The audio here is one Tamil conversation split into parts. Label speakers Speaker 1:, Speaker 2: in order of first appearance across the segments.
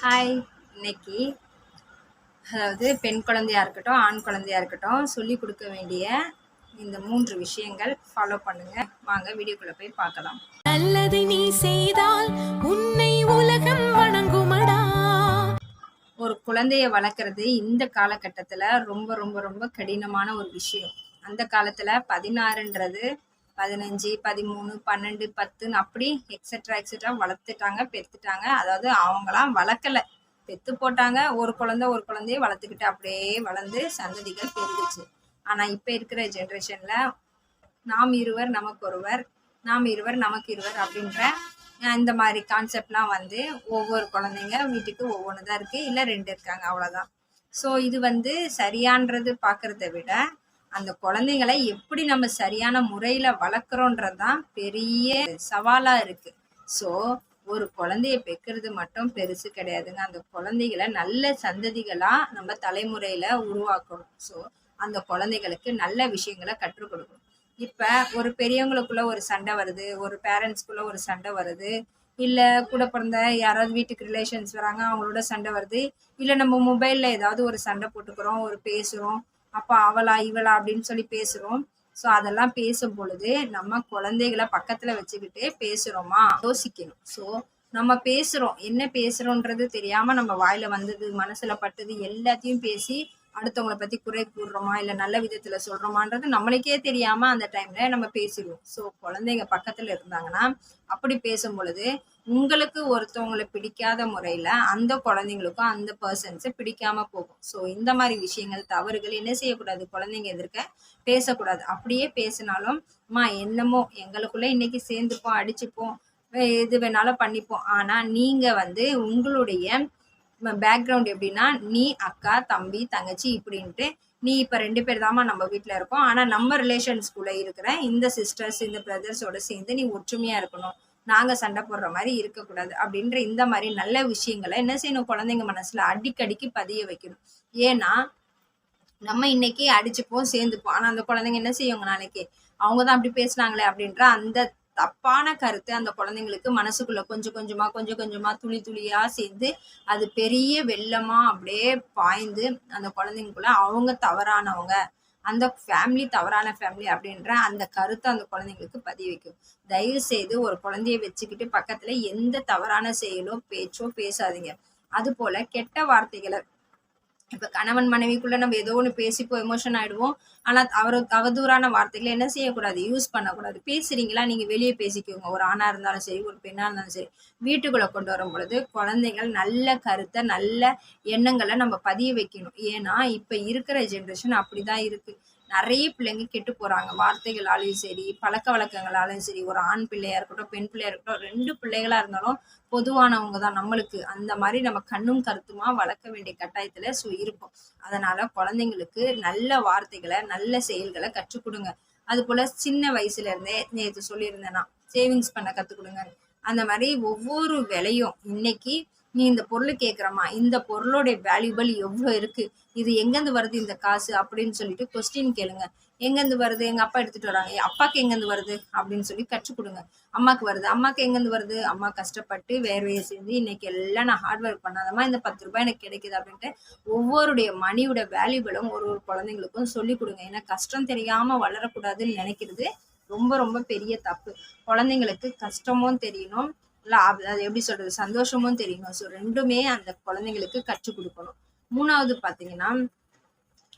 Speaker 1: ஹாய் இன்னைக்கு அதாவது பெண் குழந்தையா இருக்கட்டும் ஆண் குழந்தையா இருக்கட்டும் சொல்லி கொடுக்க வேண்டிய இந்த மூன்று விஷயங்கள் ஃபாலோ பண்ணுங்க. வாங்க வீடியோக்குள்ள போய் பார்க்கலாம்.
Speaker 2: நல்லது நீ செய்தால் உன்னை உலகம் வணங்குமடா.
Speaker 1: ஒரு குழந்தைய வளர்க்குறது இந்த காலகட்டத்தில் ரொம்ப ரொம்ப ரொம்ப கடினமான ஒரு விஷயம். அந்த காலத்தில் பதினாறுன்றது பதினஞ்சு பதிமூணு பன்னெண்டு பத்துன்னு அப்படி எக்ஸெட்ரா எக்ஸெட்ரா வளர்த்துட்டாங்க பெற்றுட்டாங்க அதாவது அவங்களாம் வளர்க்கல. பெத்து போட்டாங்க. ஒரு குழந்தை ஒரு குழந்தைய வளர்த்துக்கிட்டு அப்படியே வளர்ந்து சந்ததிகள் பெருகுச்சு. ஆனால் இப்போ இருக்கிற ஜென்ரேஷனில் நாம் இருவர் நமக்கு ஒருவர் நாம் இருவர் நமக்கு இருவர் அப்படின்ற இந்த மாதிரி கான்செப்ட்லாம் வந்து ஒவ்வொரு குழந்தைங்க வீட்டுக்கு ஒவ்வொன்று தான் இருக்குது இல்லை ரெண்டு இருக்காங்க அவ்வளோதான் ஸோ இது வந்து சரியான்றது பார்க்குறத விட அந்த குழந்தைங்களை எப்படி நம்ம சரியான முறையில் வளர்க்குறோன்றது தான் பெரிய சவாலாக இருக்குது ஸோ ஒரு குழந்தைய பெக்கிறது மட்டும் பெருசு கிடையாதுங்க. அந்த குழந்தைகளை நல்ல சந்ததிகளாக நம்ம தலைமுறையில் உருவாக்கணும். ஸோ அந்த குழந்தைகளுக்கு நல்ல விஷயங்களை கற்றுக் கொடுக்கணும். இப்போ ஒரு பெரியவங்களுக்குள்ள ஒரு சண்டை வருது ஒரு பேரண்ட்ஸ்குள்ள ஒரு சண்டை வருது இல்லை கூட பிறந்த யாராவது வீட்டுக்கு ரிலேஷன்ஸ் வராங்க அவங்களோட சண்டை வருது இல்லை நம்ம மொபைலில் ஏதாவது ஒரு சண்டை போட்டுக்கிறோம் ஒரு பேசுகிறோம் அப்போ அவளா இவளா அப்படின்னு சொல்லி பேசுகிறோம் ஸோ அதெல்லாம் பேசும் பொழுது நம்ம குழந்தைகளை பக்கத்தில் வச்சுக்கிட்டே பேசுகிறோமா யோசிக்கணும். ஸோ நம்ம பேசுகிறோம் என்ன பேசுகிறோன்றது தெரியாமல் நம்ம வாயில் வந்தது மனசில் பட்டது எல்லாத்தையும் பேசி அடுத்தவங்கள பற்றி குறை கூறுறோமா இல்லை நல்ல விதத்தில் சொல்கிறோமான்றது நம்மளுக்கே தெரியாமல் அந்த டைமில் நம்ம பேசிடுவோம். ஸோ குழந்தைங்க பக்கத்தில் இருந்தாங்கன்னா அப்படி பேசும் பொழுது உங்களுக்கு ஒருத்தவங்களை பிடிக்காத முறையில் அந்த குழந்தைங்களுக்கும் அந்த பர்சன்ஸை பிடிக்காம போகும். ஸோ இந்த மாதிரி விஷயங்கள் தவறுகள் என்ன செய்யக்கூடாது? குழந்தைங்க எதிர்க்க பேசக்கூடாது. அப்படியே பேசினாலும் அம்மா என்னமோ எங்களுக்குள்ள இன்னைக்கு சேர்ந்துப்போம் அடிச்சுப்போம் வே- எது வேணாலும் பண்ணிப்போம். ஆனால் நீங்கள் வந்து உங்களுடைய பேக்ரவுண்ட் எப்படின்னா நீ அக்கா தம்பி தங்கச்சி இப்படின்ட்டு நீ இப்போ ரெண்டு பேர் தாம்மா நம்ம வீட்டில் இருக்கோம். ஆனால் நம்ம ரிலேஷன்ஸ்குள்ளே இருக்கிற இந்த சிஸ்டர்ஸ் இந்த பிரதர்ஸோட சேர்ந்து நீ ஒற்றுமையாக இருக்கணும். நாங்கள் சண்டை போடுற மாதிரி இருக்கக்கூடாது அப்படின்ற இந்த மாதிரி நல்ல விஷயங்களை என்ன செய்யணும்? குழந்தைங்க மனசில் அடிக்கடிக்கு பதிய வைக்கணும். ஏன்னா நம்ம இன்னைக்கு அடிச்சுப்போம் சேர்ந்துப்போம். ஆனால் அந்த குழந்தைங்க என்ன செய்யுங்க நாளைக்கு? அவங்க தான் அப்படி பேசுனாங்களே அப்படின்ற அந்த தப்பான கருத்து அந்த குழந்தைங்களுக்கு மனசுக்குள்ள கொஞ்சம் கொஞ்சமா கொஞ்சம் கொஞ்சமா துளி துளியா சேர்ந்து அது பெரிய வெள்ளமா அப்படியே பாய்ந்து அந்த குழந்தைங்களுக்குள்ள அவங்க தவறானவங்க அந்த ஃபேமிலி தவறான ஃபேமிலி அப்படின்ற அந்த கருத்தை அந்த குழந்தைங்களுக்கு பதிய வைக்கும். தயவு செய்து ஒரு குழந்தைய வச்சுக்கிட்டு பக்கத்துல எந்த தவறான செயலோ பேச்சோ பேசாதீங்க. அது போல கெட்ட வார்த்தைகளை இப்ப கணவன் மனைவிக்குள்ள நம்ம ஏதோ ஒன்று பேசிப்போ எமோஷன் ஆயிடுவோம். ஆனா அவர் அவதூறான வார்த்தைகளை என்ன செய்யக்கூடாது? யூஸ் பண்ணக்கூடாது. பேசுறீங்களா? நீங்க வெளியே பேசிக்கோங்க. ஒரு ஆணா இருந்தாலும் சரி ஒரு பெண்ணா இருந்தாலும் சரி. வீட்டுக்குள்ள கொண்டு வரும் பொழுது குழந்தைகள் நல்ல கருத்தை நல்ல எண்ணங்களை நம்ம பதிய வைக்கணும். ஏன்னா இப்ப இருக்கிற ஜென்ரேஷன் அப்படிதான் இருக்கு. நிறைய பிள்ளைங்க கெட்டு போறாங்க. வார்த்தைகளாலையும் சரி பழக்க வழக்கங்களாலையும் சரி ஒரு ஆண் பிள்ளையா இருக்கட்டும் பெண் பிள்ளையா இருக்கட்டும் ரெண்டு பிள்ளைகளா இருந்தாலும் பொதுவானவங்க தான் நம்மளுக்கு. அந்த மாதிரி நம்ம கண்ணும் கருத்துமா வளர்க்க வேண்டிய கட்டாயத்துல ஸோ இருப்போம். அதனால குழந்தைங்களுக்கு நல்ல வார்த்தைகளை நல்ல செயல்களை கற்றுக் கொடுங்க. அது போல சின்ன வயசுல இருந்தே நேற்று சொல்லியிருந்தேன்னா சேவிங்ஸ் பண்ண கற்றுக் கொடுங்க அந்த மாதிரி ஒவ்வொரு விலையும் இன்னைக்கு நீ இந்த பொருள் கேட்குறமா இந்த பொருளோடைய வேல்யூபிள் எவ்வளோ இருக்குது இது எங்கேருந்து வருது இந்த காசு? அப்படின்னு சொல்லிட்டு கொஸ்டின் கேளுங்க. எங்கேருந்து வருது? எங்கள் அப்பா எடுத்துகிட்டு வராங்க. அப்பாவுக்கு எங்கேருந்து வருது? அப்படின்னு சொல்லி கற்றுக் கொடுங்க. அம்மாக்கு வருது. அம்மாக்கு எங்கேருந்து வருது? அம்மா கஷ்டப்பட்டு வேர்வையை சேர்ந்து இன்னைக்கு எல்லாம் நான் ஹார்ட் ஒர்க் பண்ணாதம்மா. இந்த பத்து ரூபாய் எனக்கு கிடைக்குது அப்படின்ட்டு ஒவ்வொருடைய மணியோட வேல்யூபிளும் ஒரு ஒரு குழந்தைங்களுக்கும் சொல்லி கொடுங்க. ஏன்னா கஷ்டம் தெரியாமல் வளரக்கூடாதுன்னு நினைக்கிறது ரொம்ப ரொம்ப பெரிய தப்பு. குழந்தைங்களுக்கு கஷ்டமும் தெரியணும். அது எப்படி சொல்றது? சந்தோஷமும் தெரியணும். ஸோ ரெண்டுமே அந்த குழந்தைங்களுக்கு கற்றுக் கொடுக்கணும். மூணாவது பார்த்தீங்கன்னா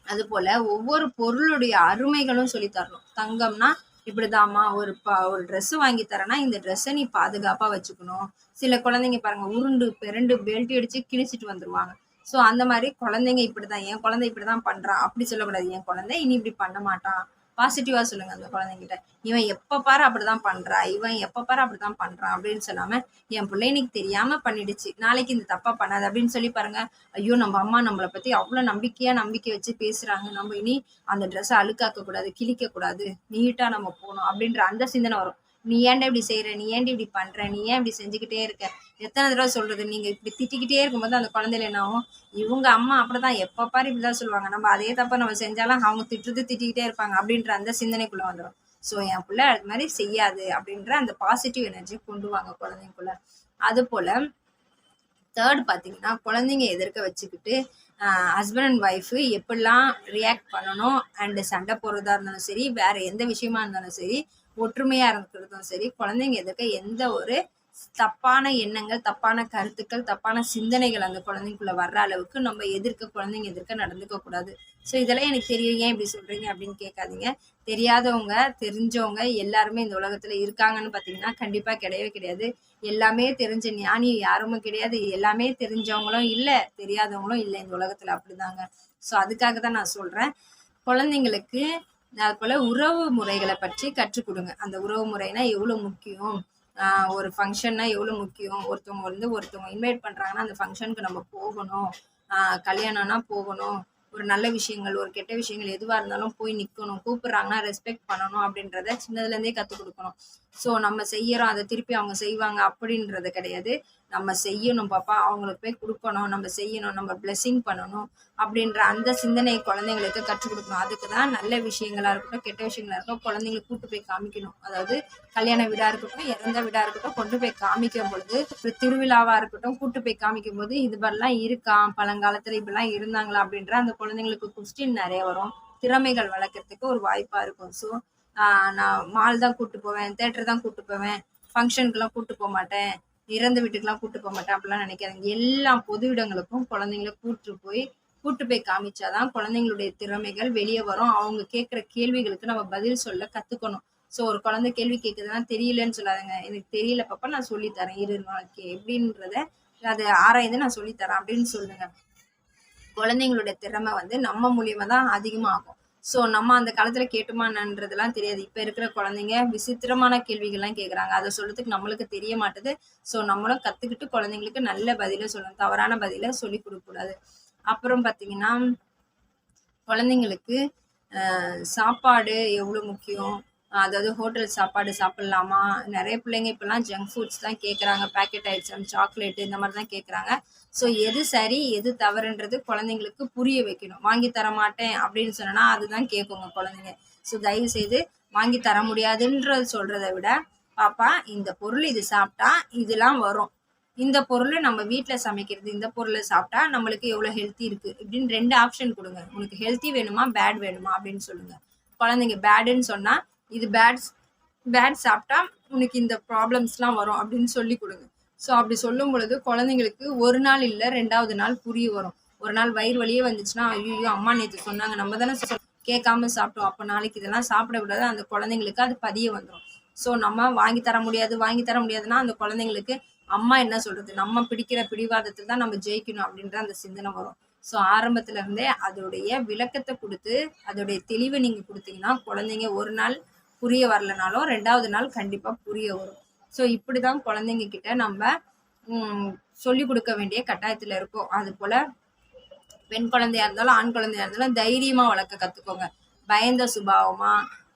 Speaker 1: அது போல ஒவ்வொரு பொருளுடைய அருமைகளும் சொல்லி தரணும். தங்கம்னா இப்படிதாம்மா ஒரு ப ஒரு ட்ரெஸ் வாங்கி தரேன்னா இந்த ட்ரெஸ்ஸை நீ பாதுகாப்பா வச்சுக்கணும். சில குழந்தைங்க பாருங்க உருண்டு பெருண்டு பெல்ட் அடிச்சு கிழிச்சிட்டு வந்துருவாங்க. ஸோ அந்த மாதிரி குழந்தைங்க இப்படிதான் என் குழந்தை இப்படிதான் பண்றான் அப்படி சொல்லக்கூடாது. என் குழந்தை இனி இப்படி பண்ண மாட்டான் பாசிட்டிவாக சொல்லுங்கள் அந்த குழந்தைங்கிட்ட இவன் எப்போ பாரு அப்படிதான் பண்ணுறான் இவன் எப்போ பாரு அப்படிதான் பண்ணுறான் அப்படின்னு சொல்லாமல் என் பிள்ளை இன்னைக்கு பண்ணிடுச்சு நாளைக்கு இந்த தப்பாக பண்ணாது அப்படின்னு சொல்லி பாருங்க. ஐயோ நம்ம அம்மா நம்மளை பற்றி அவ்வளோ நம்பிக்கையாக நம்பிக்கை வச்சு பேசுகிறாங்க நம்ம இனி அந்த ட்ரெஸ்ஸை அழுக்காக்க கூடாது கிழிக்க கூடாது நீட்டாக நம்ம போகணும் அப்படின்ற அந்த சிந்தனை வரும். நீ ஏன்டா இப்படி செய்கிற நீ ஏன்டா இப்படி பண்ணுற நீ ஏன் இப்படி செஞ்சுக்கிட்டே இருக்க? எத்தனை தடவை சொல்கிறது நீங்கள் இப்படி திட்டிக்கிட்டே இருக்கும்போது அந்த குழந்தைல என்ன ஆகும்? இவங்க அம்மா அப்படி தான் எப்போ பாரு இப்படிதான் சொல்லுவாங்க. நம்ம அதே தப்ப நம்ம செஞ்சாலும் அவங்க திட்டுறது திட்டிக்கிட்டே இருப்பாங்க அப்படின்ற அந்த சிந்தனைக்குள்ளே வந்துடும் ஸோ என் பிள்ளை அது மாதிரி செய்யாது அப்படின்ற அந்த பாசிட்டிவ் எனர்ஜி கொண்டு வாங்க குழந்தைங்களுக்குள்ள அது போல் தேர்ட் பார்த்தீங்கன்னா குழந்தைங்க எதிர்க்க வச்சுக்கிட்டு ஹஸ்பண்ட் அண்ட் ஒய்ஃபு எப்படிலாம் ரியாக்ட் பண்ணணும் அண்டு சண்டை போடுறதா இருந்தாலும் சரி வேறு எந்த விஷயமா இருந்தாலும் சரி ஒற்றுமையாக இருக்கிறதும் சரி குழந்தைங்க எதிர்க்க எந்த ஒரு தப்பான எண்ணங்கள் தப்பான கருத்துக்கள் தப்பான சிந்தனைகள் அந்த குழந்தைக்குள்ள வர்ற அளவுக்கு நம்ம எதிர்க்க குழந்தைங்க எதிர்க்க நடந்துக்க கூடாது. ஸோ இதெல்லாம் எனக்கு தெரியும். ஏன் இப்படி சொல்றீங்க அப்படின்னு கேட்காதீங்க. தெரியாதவங்க தெரிஞ்சவங்க எல்லாருமே இந்த உலகத்துல இருக்காங்கன்னு பார்த்தீங்கன்னா கண்டிப்பா கிடையவே கிடையாது. எல்லாமே தெரிஞ்ச ஞானி யாருமே கிடையாது. எல்லாமே தெரிஞ்சவங்களும் இல்லை தெரியாதவங்களும் இல்லை இந்த உலகத்துல அப்படிதாங்க. ஸோ அதுக்காக தான் நான் சொல்றேன். குழந்தைங்களுக்கு அது போல உறவு முறைகளை பற்றி கற்றுக் கொடுங்க. அந்த உறவு முறைனா எவ்வளோ முக்கியம்? ஒரு ஃபங்க்ஷன்னா எவ்வளோ முக்கியம்? ஒருத்தவங்க வந்து ஒருத்தவங்க இன்வைட் பண்ணுறாங்கன்னா அந்த ஃபங்க்ஷனுக்கு நம்ம போகணும். கல்யாணம்னா போகணும். ஒரு நல்ல விஷயங்கள் ஒரு கெட்ட விஷயங்கள் எதுவாக இருந்தாலும் போய் நிற்கணும் கூப்பிட்றாங்கன்னா ரெஸ்பெக்ட் பண்ணணும் அப்படின்றத சின்னதுலேருந்தே கற்றுக் கொடுக்கணும். ஸோ நம்ம செய்யறோம் அதை திருப்பி அவங்க செய்வாங்க அப்படின்றது கிடையாது. நம்ம செய்யணும் பாப்பா அவங்களுக்கு போய் கொடுக்கணும் நம்ம செய்யணும் நம்ம பிளெஸ்ஸிங் பண்ணணும் அப்படின்ற அந்த சிந்தனையை குழந்தைங்களுக்கு கற்றுக் கொடுக்கணும். அதுக்கு தான் நல்ல விஷயங்களா இருக்கட்டும் கெட்ட விஷயங்களா இருக்கட்டும் குழந்தைங்களை கூட்டு போய் காமிக்கணும். அதாவது கல்யாண வீடா இருக்கட்டும் இறந்த வீடா இருக்கட்டும் கொண்டு போய் காமிக்கும் பொழுது ஒரு திருவிழாவா இருக்கட்டும் கூட்டு போய் காமிக்கும் போது இது மாதிரிலாம் இருக்கா? பழங்காலத்துல இப்படிலாம் இருந்தாங்களா? அப்படின்ற அந்த குழந்தைங்களுக்கு கொஸ்டின் நிறைய வரும். திறமைகள் வளர்க்கறதுக்கு ஒரு வாய்ப்பா இருக்கும். ஸோ நான் மால் தான் கூப்பிட்டு போவேன் தேட்டர் தான் கூப்பிட்டு போவேன் ஃபங்க்ஷனுக்குலாம் கூப்பிட்டு போக மாட்டேன். இறந்த வீட்டுக்கெல்லாம் கூட்டு போக மாட்டேன் அப்படிலாம் நினைக்காதீங்க. எல்லா பொது இடங்களுக்கும் குழந்தைங்கள கூட்டு போய் கூட்டு போய் காமிச்சாதான் குழந்தைங்களுடைய திறமைகள் வெளியே வரும். அவங்க கேட்குற கேள்விகளுக்கு நம்ம பதில் சொல்ல கத்துக்கணும். ஸோ ஒரு குழந்தை கேள்வி கேட்குதுன்னா தெரியலன்னு சொல்லாதுங்க. எனக்கு தெரியல பாப்பா நான் சொல்லித்தரேன் இரு நாளைக்கு எப்படின்றத அதை ஆராய்ந்து நான் சொல்லித்தரேன் அப்படின்னு சொல்லுங்க. குழந்தைங்களோட திறமை வந்து நம்ம மூலியமா தான் அதிகமாகும். ஸோ நம்ம அந்த காலத்தில் கேட்டுமான்றதெல்லாம் தெரியாது. இப்போ இருக்கிற குழந்தைங்க விசித்திரமான கேள்விகள்லாம் கேட்குறாங்க அதை சொல்கிறதுக்கு நம்மளுக்கு தெரிய மாட்டுது. ஸோ நம்மளும் கற்றுக்கிட்டு குழந்தைங்களுக்கு நல்ல பதிலை சொல்லணும். தவறான பதிலை சொல்லி கொடுக்கக்கூடாது அப்புறம் பார்த்தீங்கன்னா குழந்தைங்களுக்கு சாப்பாடு எவ்வளோ முக்கியம்? அதாவது ஹோட்டல் சாப்பாடு சாப்பிட்லாமா? நிறைய பிள்ளைங்க இப்போல்லாம் ஜங்க் ஃபுட்ஸ் தான் கேட்குறாங்க பேக்கெட் ஐட்டம் சாக்லேட்டு இந்த மாதிரி தான் கேட்குறாங்க ஸோ எது சரி எது தவறுன்றது குழந்தைங்களுக்கு புரிய வைக்கணும். வாங்கி தர மாட்டேன் அப்படின்னு சொன்னா அதுதான் கேட்குங்க குழந்தைங்க. ஸோ தயவு செய்து வாங்கி தர முடியாதுன்றது சொல்கிறத விட பாப்பா இந்த பொருள் இது சாப்பிட்டா இதெல்லாம் வரும். இந்த பொருள் நம்ம வீட்டில் சமைக்கிறது இந்த பொருளை சாப்பிட்டா நம்மளுக்கு எவ்வளோ ஹெல்த்தி இருக்குது இப்படின்னு ரெண்டு ஆப்ஷன் கொடுங்க. உனக்கு ஹெல்த்தி வேணுமா பேட் வேணுமா அப்படின்னு சொல்லுங்கள் குழந்தைங்க பேடுன்னு சொன்னால் இது பேட்ஸ் பேட் சாப்பிட்டா உனக்கு இந்த ப்ராப்ளம்ஸ்லாம் வரும் அப்படின்னு சொல்லி கொடுங்க. ஸோ அப்படி சொல்லும் பொழுது குழந்தைங்களுக்கு ஒரு நாள் இல்லை ரெண்டாவது நாள் புரிய வரும். ஒரு நாள் வயிறு வலியே வந்துச்சுன்னா ஐயோ அம்மா நேற்று சொன்னாங்க. நம்ம தானே கேட்காம சாப்பிட்டோம். அப்போ நாளைக்கு இதெல்லாம் சாப்பிடக்கூடாது அந்த குழந்தைங்களுக்கு அது பதிய வந்துடும் ஸோ நம்ம வாங்கி தர முடியாது வாங்கி தர முடியாதுன்னா அந்த குழந்தைங்களுக்கு அம்மா என்ன சொல்றது? நம்ம பிடிக்கிற பிடிவாதத்தில் தான் நம்ம ஜெயிக்கணும் அப்படின்ற அந்த சிந்தனை வரும். ஸோ ஆரம்பத்துல இருந்தே அதோடைய விளக்கத்தை கொடுத்து அதோடைய தெளிவை நீங்க கொடுத்தீங்கன்னா குழந்தைங்க ஒரு நாள் புரிய வரலனாலும் ரெண்டாவது நாள் கண்டிப்பா புரிய வரும். ஸோ இப்படிதான் குழந்தைங்க கிட்ட நம்ம சொல்லி கொடுக்க வேண்டிய கட்டாயத்துல இருக்கோம். அது போல பெண் குழந்தையா இருந்தாலும் ஆண் குழந்தையா இருந்தாலும் தைரியமா வளர்க்க கத்துக்கோங்க. பயந்த சுபாவமா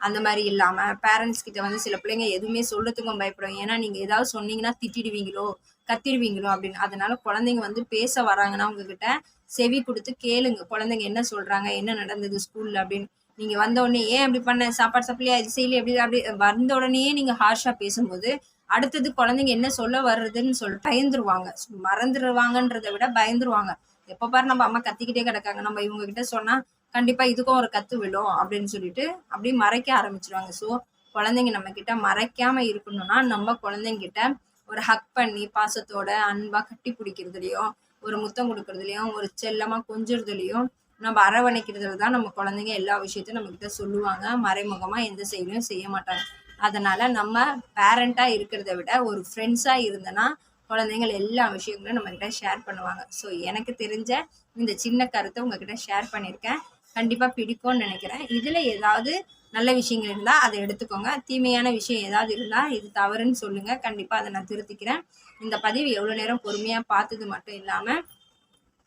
Speaker 1: அந்த மாதிரி இல்லாம பேரண்ட்ஸ் கிட்ட வந்து சில பிள்ளைங்க எதுவுமே சொல்றதுக்கும் பயப்படும் ஏன்னா நீங்க ஏதாவது சொன்னீங்கன்னா திட்டிடுவீங்களோ கத்திடுவீங்களோ அப்படின்னு. அதனால குழந்தைங்க வந்து பேச வராங்கன்னா உங்ககிட்ட செவி கொடுத்து கேளுங்க. குழந்தைங்க என்ன சொல்றாங்க என்ன நடந்தது ஸ்கூல்ல அப்படின்னு. நீங்கள் வந்த உடனே ஏன் அப்படி பண்ண? சாப்பாடு சாப்பிடலையா இது செய்யல அப்படி அப்படி வந்த உடனேயே நீங்கள் ஹார்ஷாக பேசும்போது அடுத்தது குழந்தைங்க என்ன சொல்ல வர்றதுன்னு சொல்லி பயந்துருவாங்க. மறந்துடுவாங்கன்றதை விட பயந்துருவாங்க. எப்போ பாரு நம்ம அம்மா கத்திக்கிட்டே கிடக்காங்க. நம்ம இவங்க கிட்ட சொன்னா கண்டிப்பா இதுக்கும் ஒரு கத்து விழும் அப்படின்னு சொல்லிட்டு அப்படியே மறைக்க ஆரம்பிச்சிருவாங்க. ஸோ குழந்தைங்க நம்ம கிட்ட மறைக்காம இருக்கணும்னா நம்ம குழந்தைங்க கிட்ட ஒரு ஹக் பண்ணி பாசத்தோட அன்பா கட்டி பிடிக்கிறதுலயும் ஒரு முத்தம் கொடுக்கறதுலயும் ஒரு செல்லமா கொஞ்சுறதுலயும் நம்ம அரவணைக்கிறதுல தான் நம்ம குழந்தைங்க எல்லா விஷயத்தையும் நம்ம கிட்ட சொல்லுவாங்க. மறைமுகமா எந்த செயலையும் செய்ய மாட்டாங்க. அதனால நம்ம பேரண்டா இருக்கிறத விட ஒரு ஃப்ரெண்ட்ஸா இருந்தனா குழந்தைங்கள் எல்லா விஷயங்களும் நம்ம கிட்ட ஷேர் பண்ணுவாங்க. ஸோ எனக்கு தெரிஞ்ச இந்த சின்ன கருத்தை உங்ககிட்ட ஷேர் பண்ணியிருக்கேன். கண்டிப்பா பிடிக்கும்னு நினைக்கிறேன். இதுல ஏதாவது நல்ல விஷயங்கள் இருந்தா அதை எடுத்துக்கோங்க. தீமையான விஷயம் ஏதாவது இருந்தா இது தவறுன்னு சொல்லுங்க. கண்டிப்பா அதை நான் திருத்திக்கிறேன். இந்த பதிவு எவ்வளவு நேரம் பொறுமையா பார்த்தது மட்டும் இல்லாம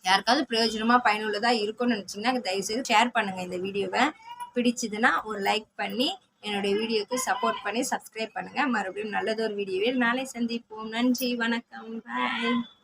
Speaker 1: யாருக்காவது பிரயோஜனமாக பயனுள்ளதாக இருக்கும்னு நினச்சிங்கன்னா தயவுசெய்து ஷேர் பண்ணுங்கள் இந்த வீடியோவை. பிடிச்சதுன்னா ஒரு லைக் பண்ணி என்னுடைய வீடியோக்கு சப்போர்ட் பண்ணி சப்ஸ்கிரைப் பண்ணுங்கள் மறுபடியும் நல்லதொரு வீடியோவில் நாளை சந்திப்போம். நன்றி வணக்கம். பாய்